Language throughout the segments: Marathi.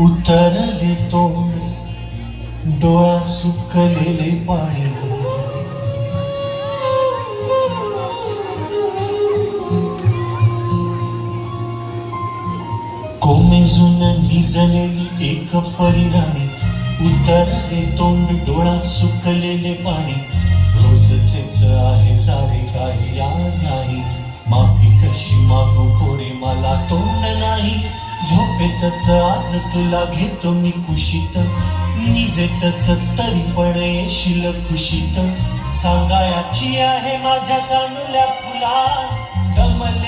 उतरले तोंड डोळा सुकलेले पाणी. कोमेजून निजलेली एक परिधाने उतरले तोंड डोळा सुकलेले पाणी. रोजचेच आहे सारे काही आज नाही. माफी कशी मागू कोरे मला तोंड नाही. झोपेतच आज तुला घेतो मी कुशीत. निजेतच तरी पण येशील खुशीत. सांगायाची आहे माझ्या सांडल्या फुला दमल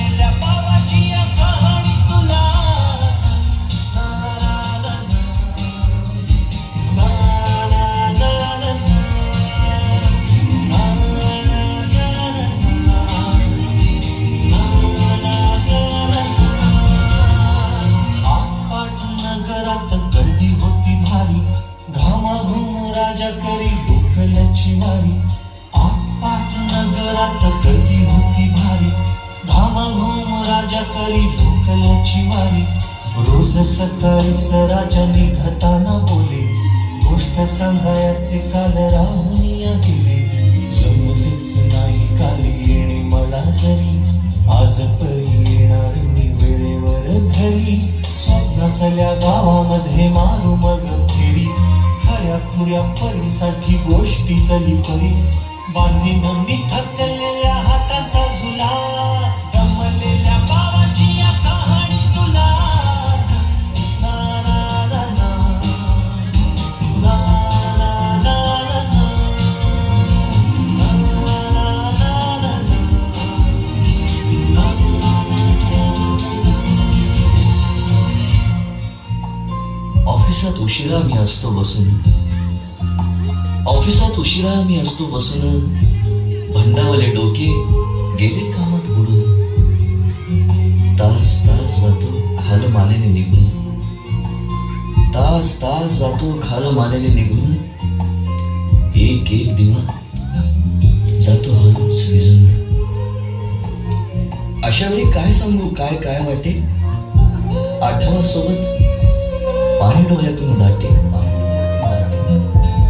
करी डोकल्याची मारी आटपाट नगरात गर्दी होती भारी. घामाघूम राजा करी दुखल्याची मारी रोज सकाळी राजा निघताना बोले. गोष्ट सांगायचे काल राहुनिया गेले. जमलेच नाही काल येणे मला जरी. आज परी येणार खऱ्या परीसाठी गोष्टी तरी परी बांधीन मी थकलेल्या हाताचा झुला दमलेल्या बाबाची या कहाणी तुला ना, ना, ना. ना, ना, ना, ना, ना. ऑफिसात उशिरा मी असतो बसून ऑफिसात उशिरा मी असतो बसून. भंडावले डोके गेले कामात बुडून. तास तास जातो खाल मानेने निघून. तास तास जातो खाल मानेने निघून. एक एक दिवा जातो हळूच विजून. अशा वेळी काय सांगू काय काय वाटे? आठवणासोबत पाणी डोळ्यातून दाटे.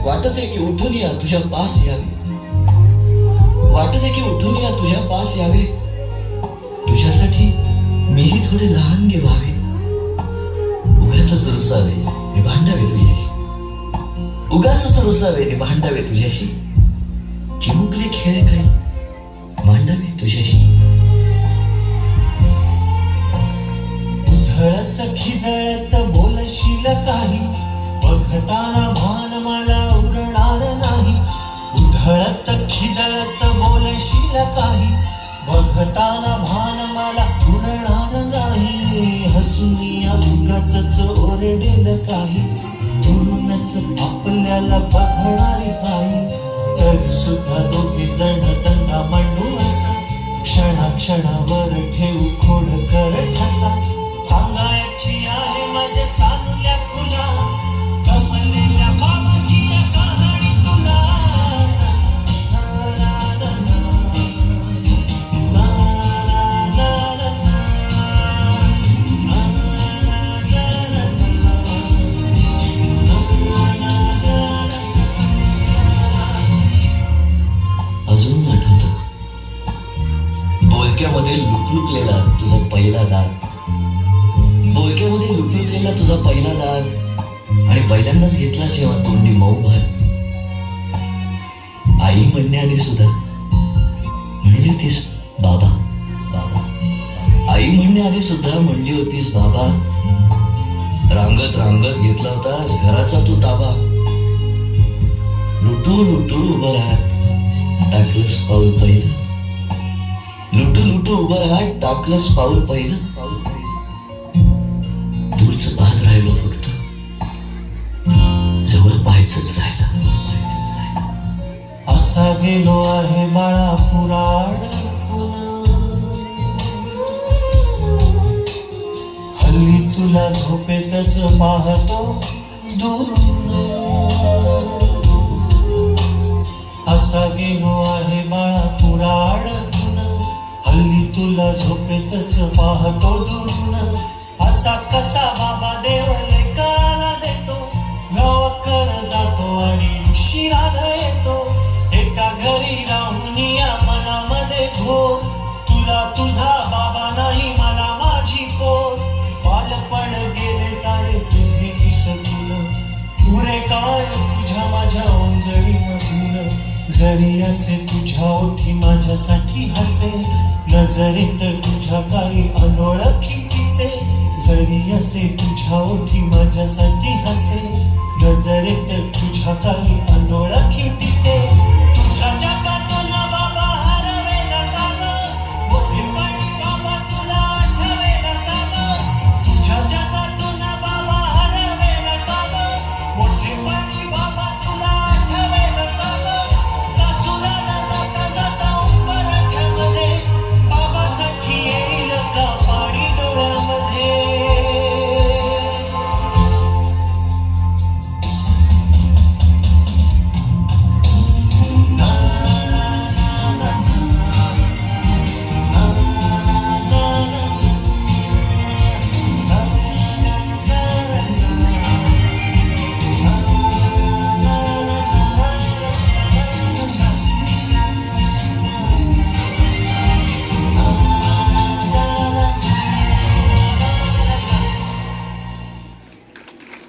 वाटत आहे की उठून या तुझ्या पास यावे. वाटत आहे की उठून या तुझ्या पास यावे. तुझ्यासाठी मीही थोडे लहान गे व्हावे उगाच रुसावे मी भांडावे तुझ्याशी. उगाच रुसावे नि भांडावे तुझ्याशी. चिमुकले खेळ काही मांडावे तुझ्याशी. खिदळत बोलशील काही बघता काही. बघताना भान मला उडणार नाही. हसून या उगाच ओरडेल काही. म्हणूनच आपल्याला पाहणारी बाई. तरी सुद्धा दोघे जण दंगा मांडू असा. क्षणा क्षणावर ठेवू खोड करत असा. सांगायची आहे माझ्या आणि पहिल्यांदाच घेतला जेव्हा तोंडी मऊ भात आई म्हणण्याआधी सुद्धा म्हणली होतीस बाबा बाबा आई म्हणण्याआधी सुद्धा म्हणली होतीस बाबा. रांगत रांगत घेतला होतास घराचा तू ताबा. लुटू लुटू उभं राहत. टाकलंस पाऊल पहिलं. लुटू लुटू उभं राहत टाकलंस पाऊल पहिलं. जवळ राहिला. असा गेलो आहे बाळा पुराड हल्ली तुला झोपेतच पाहतो दूर. असा गेलो आहे बाळा पुराड हल्ली तुला झोपेतच पाहतो दूर. असा कसा बाबा देवले जरी असे तुझ्या ओठी माझ्यासाठी हसे. नजरेत तुझ्या काही अनोळखी दिसे. जरी असे तुझ्या ओठी माझ्यासाठी हसे. नजरेत तुझ्या काही अनोळखी दिसे.